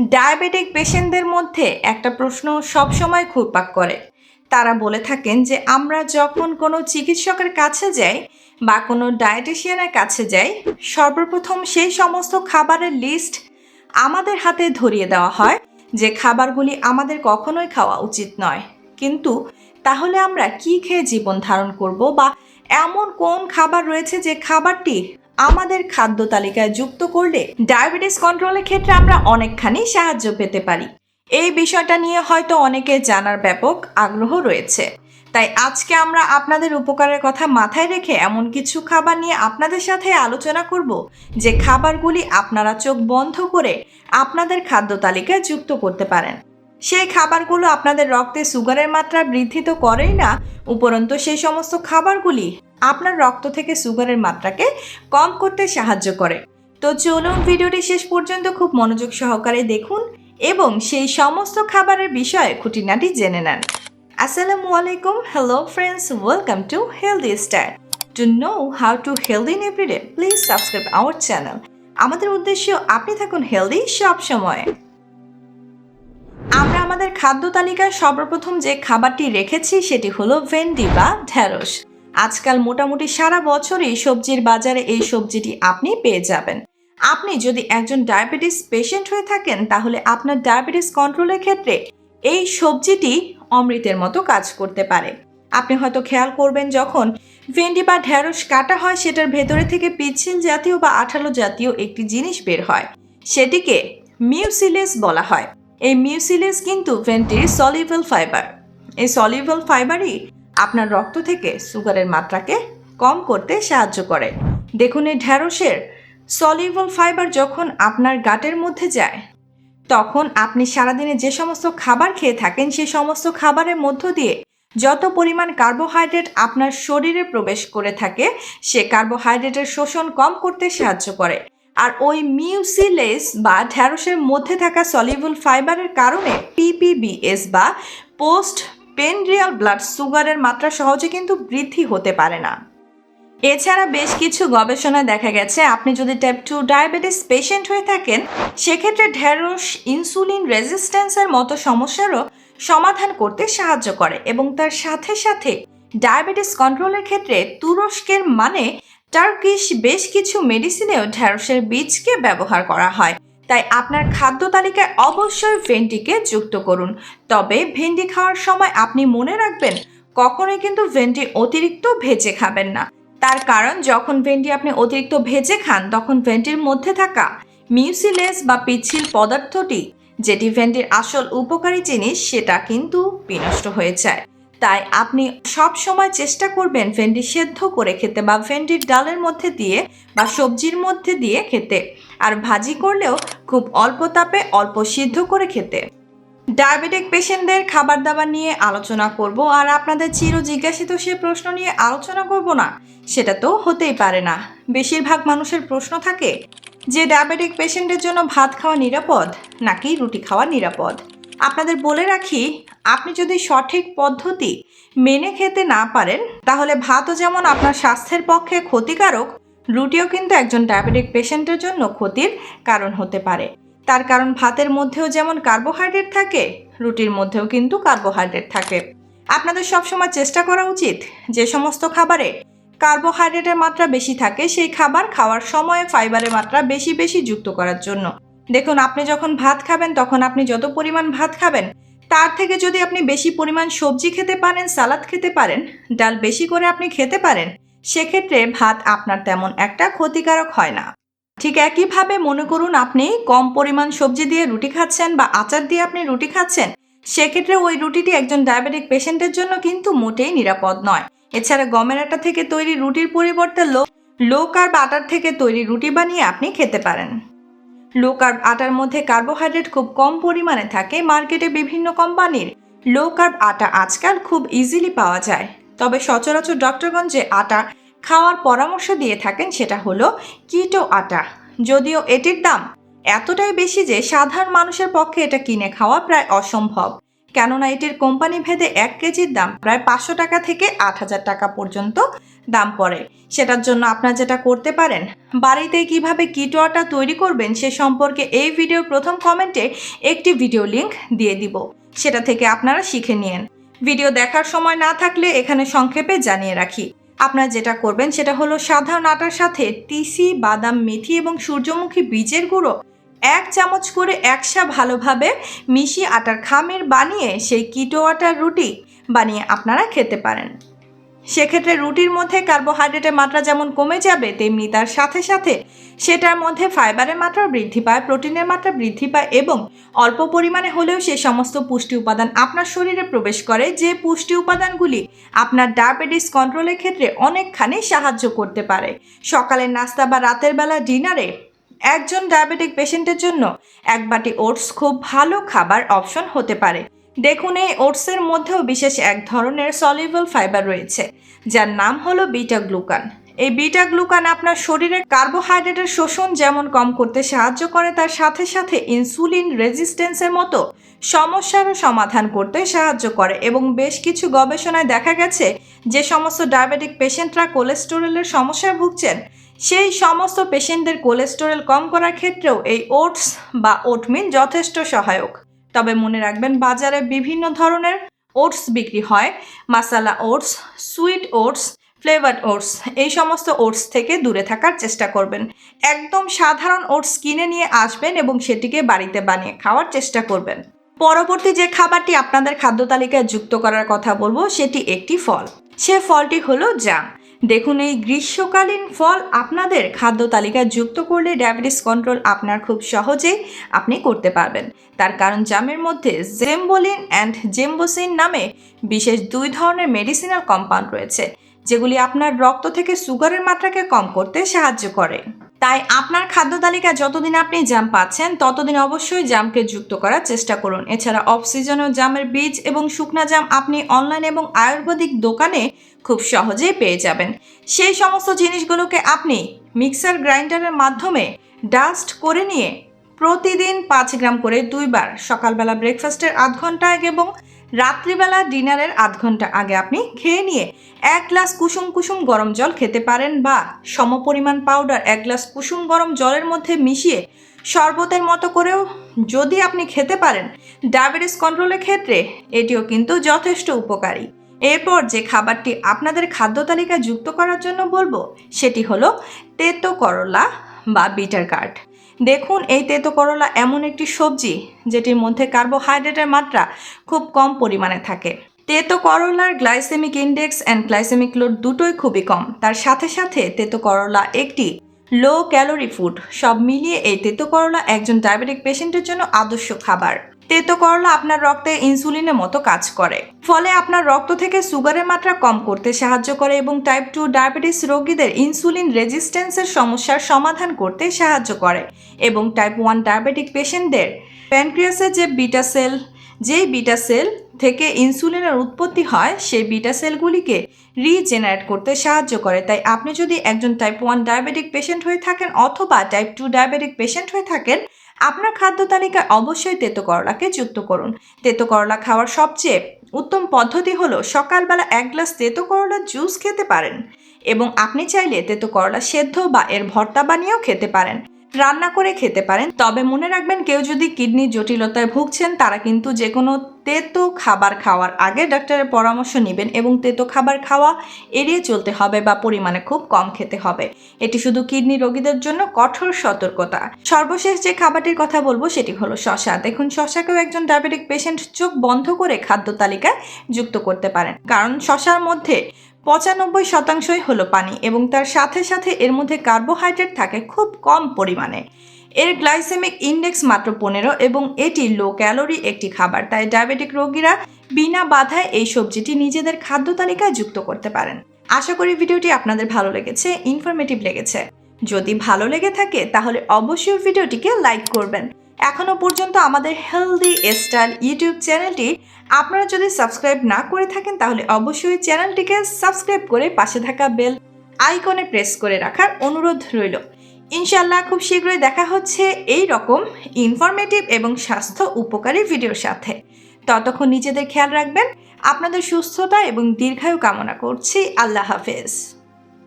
Diabetic পেশেন্টদের মধ্যে একটা প্রশ্ন সবসময় ঘুরপাক করে। তারা বলে থাকেন যে, আমরা যখন কোনো চিকিৎসকের কাছে যাই বা কোনো ডায়েটিশিয়ানের কাছে যাই, সর্বপ্রথম সেই সমস্ত খাবারের লিস্ট আমাদের হাতে ধরিয়ে দেওয়া হয় যে, খাবারগুলি আমাদের কখনোই খাওয়া উচিত নয়। কিন্তু তাহলে আমরা কি খেয়ে জীবন ধারণ করব বা এমন কোন খাবার রয়েছে যে, খাবারটি আমাদের খাদ্য তালিকায় যুক্ত করলে ডায়াবেটিস কন্ট্রোলের ক্ষেত্রে আমরা অনেকখানি সাহায্য পেতে পারি। এই বিষয়টা নিয়ে হয়তো অনেকে জানার ব্যাপক আগ্রহ রয়েছে। তাই আজকে আমরা আপনাদের উপকারের কথা মাথায় রেখে এমন কিছু খাবার নিয়ে আপনাদের সাথে আলোচনা করব, যে খাবারগুলি আপনারা চোখ বন্ধ করে আপনাদের খাদ্য তালিকায় যুক্ত করতে পারেন। সেই খাবারগুলো আপনাদের রক্তে সুগারের মাত্রা বৃদ্ধি তো করেই না, উপরন্তু সেই সমস্ত খাবারগুলি আপনার রক্ত থেকে সুগারের মাত্রাকে কম করতে সাহায্য করে। তো চলুন ভিডিওটি শেষ পর্যন্ত খুব মনোযোগ সহকারে দেখুন এবং সেই সমস্ত খাবারের বিষয়ে খুঁটিনাটি জেনে নেন। আসসালামু আলাইকুম hello friends welcome to healthy star to know how to healthy in everyday please subscribe our channel আমাদের উদ্দেশ্য, আপনি থাকুন হেলদি সব সময়। আমরা আমাদের খাদ্য তালিকায় সর্বপ্রথম যে খাবারটি রেখেছি, সেটি হলো ভেন্ডি বা ঢ্যাঁড়স আজকাল মোটামুটি সারা বছরই সবজির বাজারে এই সবজিটি আপনি পেয়ে যাবেন। আপনি যদি একজন ডায়াবেটিস পেশেন্ট হয়ে থাকেন, তাহলে আপনার ডায়াবেটিস কন্ট্রোলের ক্ষেত্রে এই সবজিটি অমৃতের মতো কাজ করতে পারে। আপনি হয়তো খেয়াল করবেন যখন ভেন্ডি বা ঢ্যাঁড়স কাটা হয়, সেটার ভেতরে থেকে পিচ্ছিল জাতীয় বা আঠালো জাতীয় একটি জিনিস বের হয়। সেটিকে মিউসিলেস বলা হয়। এই মিউসিলেস কিন্তু ভেন্টির সলিউবল ফাইবার। এই সলিউবল ফাইবারই আপনার রক্ত থেকে সুগারের মাত্রাকে কম করতে সাহায্য করে। দেখুন এই ঢ্যাঁড়সের সলিউবল ফাইবার যখন আপনার গাটের মধ্যে যায়, তখন আপনি সারাদিনে যে সমস্ত খাবার খেয়ে থাকেন সেই সমস্ত খাবারের মধ্য দিয়ে যত পরিমাণ কার্বোহাইড্রেট আপনার শরীরে প্রবেশ করে থাকে, সে কার্বোহাইড্রেটের শোষণ কম করতে সাহায্য করে। আর ওই মিউসিলেস বা ঢ্যাঁড়সের মধ্যে থাকা সলিউবল ফাইবারের কারণে পিপিবিএস বা পোস্ট পেনড্রিয়াল ব্লাড সুগারের মাত্রা সহজে কিন্তু বৃদ্ধি হতে পারে না। এছাড়া বেশ কিছু গবেষণায় দেখা গেছে, আপনি যদি টাইপ টু ডায়াবেটিস পেশেন্ট হয়ে থাকেন, সেক্ষেত্রে ঢেঁড়স ইনসুলিন রেজিস্ট্যান্সের মতো সমস্যারও সমাধান করতে সাহায্য করে এবং তার সাথে সাথে ডায়াবেটিস কন্ট্রোলের ক্ষেত্রে তুরস্কের মানে টার্কিশ বেশ কিছু মেডিসিনেও ঢেঁড়সের বীজকে ব্যবহার করা হয়। তাই আপনার খাদ্য তালিকায় অবশ্যই ভেন্ডিকে যুক্ত করুন। তবে ভেন্ডি খাওয়ার সময় আপনি মনে রাখবেন, কখনোই কিন্তু ভেন্ডি অতিরিক্ত ভেজে খাবেন না। তার কারণ, যখন ভেন্ডি আপনি অতিরিক্ত ভেজে খান, তখন ভেন্ডির মধ্যে থাকা মিউসিলেস বা পিচ্ছিল পদার্থটি, যেটি ভেন্ডির আসল উপকারী জিনিস, সেটা কিন্তু বিনষ্ট হয়ে যায়। তাই আপনি সব সময় চেষ্টা করবেন ভেন্ডি সেদ্ধ করে খেতে বা ভেন্ডির ডালের মধ্যে দিয়ে বা সবজির মধ্যে দিয়ে খেতে। আর ভাজি করলেও খুব অল্প তাপে অল্প সিদ্ধ করে খেতে। ডায়াবেটিক পেশেন্টদের খাবার দাবার নিয়ে আলোচনা করব আর আপনাদের চির জিজ্ঞাসিত সে প্রশ্ন নিয়ে আলোচনা করব না, সেটা তো হতেই পারে না। বেশিরভাগ মানুষের প্রশ্ন থাকে, যে ডায়াবেটিক পেশেন্টের জন্য ভাত খাওয়া নিরাপদ নাকি রুটি খাওয়া নিরাপদ? আপনাদের বলে রাখি, আপনি যদি সঠিক পদ্ধতি মেনে খেতে না পারেন, তাহলে ভাতও যেমন আপনার স্বাস্থ্যের পক্ষে ক্ষতিকারক রুটিও কিন্তু একজন ডায়াবেটিক পেশেন্টের জন্য ক্ষতির কারণ হতে পারে। তার কারণ ভাতের মধ্যেও যেমন কার্বোহাইড্রেট থাকে, রুটির মধ্যেও কিন্তু কার্বোহাইড্রেট থাকে। আপনাদের সবসময় চেষ্টা করা উচিত যে সমস্ত খাবারে কার্বোহাইড্রেটের মাত্রা বেশি থাকে, সেই খাবার খাওয়ার সময়ে ফাইবারের মাত্রা বেশি বেশি যুক্ত করার জন্য। দেখুন, আপনি যখন ভাত খাবেন, তখন আপনি যত পরিমাণ ভাত খাবেন, তার থেকে যদি আপনি বেশি পরিমাণ সবজি খেতে পারেন, সালাদ খেতে পারেন, ডাল বেশি করে আপনি খেতে পারেন সেক্ষেত্রে ভাত আপনার তেমন একটা ক্ষতিকারক হয় না। ঠিক একইভাবে মনে করুন আপনি কম পরিমাণ সবজি দিয়ে রুটি খাচ্ছেন বা আচার দিয়ে আপনি রুটি খাচ্ছেন, সেক্ষেত্রে ওই রুটিটি একজন ডায়াবেটিক পেশেন্টের জন্য কিন্তু মোটেই নিরাপদ নয়। এছাড়া গমের আটা থেকে তৈরি রুটির পরিবর্তে লো লো কার্ব আটার থেকে তৈরি রুটি বানিয়ে আপনি খেতে পারেন। লো কার্ব আটার মধ্যে কার্বোহাইড্রেট খুব কম পরিমাণে থাকে। মার্কেটে বিভিন্ন কোম্পানির লো কার্ব আটা আজকাল খুব ইজিলি পাওয়া যায়। তবে সচরাচর ডক্টরগণ যে আটা খাওয়ার পরামর্শ দিয়ে থাকেন সেটা হলো কিটো আটা। যদিও এটির দাম এতটাই বেশি যে সাধারণ মানুষের পক্ষে এটা কিনে খাওয়া প্রায় অসম্ভব। কেননা এটির কোম্পানি ভেদে এক কেজির দাম প্রায় পাঁচশো টাকা থেকে আট হাজার টাকা পর্যন্ত দাম পড়ে। সেটার জন্য আপনার যেটা করতে পারেন, বাড়িতে কীভাবে কিটো আটা তৈরি করবেন সে সম্পর্কে এই ভিডিওর প্রথম কমেন্টে একটি ভিডিও লিংক দিয়ে দিব। সেটা থেকে আপনারা শিখে নিন ভিডিও দেখার সময় না থাকলে এখানে সংক্ষেপে জানিয়ে রাখি। আপনারা যেটা করবেন সেটা হলো সাধারণ আটার সাথে তিসি, বাদাম, মেথি এবং সূর্যমুখী বীজের গুঁড়ো এক চামচ করে একসা ভালোভাবে মিশিয়ে আটার খামের বানিয়ে সেই কিটো আটার রুটি বানিয়ে আপনারা খেতে পারেন। সেক্ষেত্রে রুটির মধ্যে কার্বোহাইড্রেটের মাত্রা যেমন কমে যাবে, তেমনি তার সাথে সাথে সেটার মধ্যে ফাইবারের মাত্রা বৃদ্ধি পায়, প্রোটিনের মাত্রা বৃদ্ধি পায় এবং অল্প পরিমাণে হলেও সে সমস্ত পুষ্টি উপাদান আপনার শরীরে প্রবেশ করে। যে পুষ্টি উপাদানগুলি আপনার ডায়াবেটিস কন্ট্রোলের ক্ষেত্রে অনেকখানি সাহায্য করতে পারে। সকালের নাস্তা বা রাতের বেলা ডিনারে একজন ডায়াবেটিক পেশেন্টের জন্য এক বাটি ওটস খুব ভালো খাবার অপশন হতে পারে। দেখুন, এই ওটসের মধ্যেও বিশেষ এক ধরনের সলিউবল ফাইবার রয়েছে, যার নাম হলো বিটা গ্লুকান এই বিটা গ্লুকান আপনার শরীরে কার্বোহাইড্রেটের শোষণ যেমন কম করতে সাহায্য করে, তার সাথে সাথে ইনসুলিন রেজিস্ট্যান্সের মতো সমস্যারও সমাধান করতে সাহায্য করে। এবং বেশ কিছু গবেষণায় দেখা গেছে, যে সমস্ত ডায়াবেটিক পেশেন্টরা কোলেস্টেরলের সমস্যায় ভুগছেন, সেই সমস্ত পেশেন্টদের কোলেস্টেরল কম করার ক্ষেত্রেও এই ওটস বা ওটমিন যথেষ্ট সহায়ক। তবে মনে রাখবেন, বাজারে বিভিন্ন ধরনের ওটস বিক্রি হয়। Masala oats, sweet oats flavoured oats, এই সমস্ত ওটস থেকে দূরে থাকার চেষ্টা করবেন। একদম সাধারণ ওটস কিনে নিয়ে আসবেন এবং সেটিকে বাড়িতে বানিয়ে খাওয়ার চেষ্টা করবেন। পরবর্তী যে খাবারটি আপনাদের খাদ্য তালিকায় যুক্ত করার কথা বলব, সেটি একটি ফল। সে ফলটি হলো জাম। দেখুন, এই গ্রীষ্মকালীন ফল আপনাদের খাদ্য তালিকায় যুক্ত করলে ডায়াবেটিস কন্ট্রোল আপনার খুব সহজেই আপনি করতে পারবেন। তার কারণ জামের মধ্যে জেম্বোলিন অ্যান্ড জেম্বোসিন নামে বিশেষ দুই ধরনের মেডিসিনাল কম্পাউন্ড রয়েছে, যেগুলি আপনার রক্ত থেকে সুগারের মাত্রাকে কম করতে সাহায্য করে। তাই আপনার খাদ্য তালিকায় যতদিন আপনি জাম পাচ্ছেন, ততদিন অবশ্যই জামকে যুক্ত করার চেষ্টা করুন। এছাড়া অফ সিজনেও জামের বীজ এবং শুকনা জাম আপনি অনলাইন এবং আয়ুর্বেদিক দোকানে খুব সহজেই পেয়ে যাবেন। সেই সমস্ত জিনিসগুলোকে আপনি মিক্সার গ্রাইন্ডারের মাধ্যমে ডাস্ট করে নিয়ে প্রতিদিন পাঁচ গ্রাম করে দুইবার সকালবেলা ব্রেকফাস্টের আধ ঘণ্টা আগে এবং রাত্রিবেলা ডিনারের আধ ঘণ্টা আগে আপনি খেয়ে নিয়ে এক গ্লাস কুসুম কুসুম গরম জল খেতে পারেন বা সমপরিমাণ পাউডার এক গ্লাস কুসুম গরম জলের মধ্যে মিশিয়ে শরবতের মতো করেও যদি আপনি খেতে পারেন, ডায়াবেটিস কন্ট্রোলের ক্ষেত্রে এটিও কিন্তু যথেষ্ট উপকারী। এরপর যে খাবারটি আপনাদের খাদ্য তালিকায় যুক্ত করার জন্য বলব, সেটি হলো তেতো করলা বা বিটার কার্ড। দেখুন, এই তেতো করলা এমন একটি সবজি যেটির মধ্যে কার্বোহাইড্রেটের মাত্রা খুব কম পরিমাণে থাকে। তেতো করলার glycemic index and glycemic load দুটোই খুবই কম। তার সাথে সাথে তেতো করলা একটি লো ক্যালোরি ফুড। সব মিলিয়ে এই তেতো করলা একজন ডায়াবেটিক পেশেন্টের জন্য আদর্শ খাবার। তেতো করলা আপনার রক্তে ইনসুলিনের মতো কাজ করে। ফলে আপনার রক্ত থেকে সুগারের মাত্রা কম করতে সাহায্য করে এবং টাইপ টু ডায়াবেটিস রোগীদের ইনসুলিন রেজিস্ট্যান্সের সমস্যার সমাধান করতে সাহায্য করে এবং টাইপ ওয়ান ডায়াবেটিক পেশেন্টদের প্যানক্রিয়াসের যে বিটা সেল যেই বিটা সেল থেকে ইনসুলিনের উৎপত্তি হয়, সেই বিটা সেলগুলিকে রিজেনারেট করতে সাহায্য করে। তাই আপনি যদি একজন টাইপ ওয়ান ডায়াবেটিক পেশেন্ট হয়ে থাকেন অথবা টাইপ টু ডায়াবেটিক পেশেন্ট হয়ে থাকেন আপনার খাদ্য তালিকায় অবশ্যই তেতো করলাকে যুক্ত করুন। তেতো করলা খাওয়ার সবচেয়ে উত্তম পদ্ধতি হলো সকালবেলা এক গ্লাস তেতো করলার জুস খেতে পারেন এবং আপনি চাইলে তেতো করলা সেদ্ধ বা এর ভর্তা বানিয়েও খেতে পারেন। রান্না করে খেতে পারেন। তবে মনে রাখবেন, কেউ যদি কিডনি জটিলতায় ভুগছেন, তারা কিন্তু যে কোনো তেতো খাবার খাওয়ার আগে ডাক্তারের পরামর্শ নেবেন এবং তেতো খাবার খাওয়া এড়িয়ে চলতে হবে বা পরিমাণে খুব কম খেতে হবে। এটি শুধু কিডনি রোগীদের জন্য কঠোর সতর্কতা। সর্বশেষ যে খাবারটির কথা বলব, সেটি হলো শশা দেখুন শশাকেও একজন ডায়াবেটিক পেশেন্ট চোখ বন্ধ করে খাদ্য তালিকায় যুক্ত করতে পারেন। কারণ শশার মধ্যে পঁচানব্বই শতাংশই হলো পানি এবং তার সাথে সাথে এর মধ্যে কার্বোহাইড্রেট থাকে খুব কম পরিমাণে। এর গ্লাইসেমিক ইন্ডেক্স মাত্র পনেরো এবং এটি লো ক্যালোরি একটি খাবার, তাই ডায়াবেটিক রোগীরা বিনা বাধায় এই সবজিটি নিজেদের খাদ্য তালিকায় যুক্ত করতে পারেন। আশা করি ভিডিওটি আপনাদের ভালো লেগেছে ইনফরমেটিভ লেগেছে। যদি ভালো লেগে থাকে, তাহলে অবশ্যই ভিডিওটিকে লাইক করবেন। এখনও পর্যন্ত আমাদের হেলদি স্টাইল ইউটিউব চ্যানেলটি আপনারা যদি সাবস্ক্রাইব না করে থাকেন, তাহলে অবশ্যই চ্যানেলটিকে সাবস্ক্রাইব করে পাশে থাকা বেল আইকনে প্রেস করে রাখার অনুরোধ রইল। ইনশাল্লাহ খুব শীঘ্রই দেখা হচ্ছে এই রকম ইনফরমেটিভ এবং স্বাস্থ্য উপকারী ভিডিওর সাথে। ততক্ষণ নিজেদের খেয়াল রাখবেন। আপনাদের সুস্থতা এবং দীর্ঘায়ু কামনা করছি। আল্লাহ হাফেজ।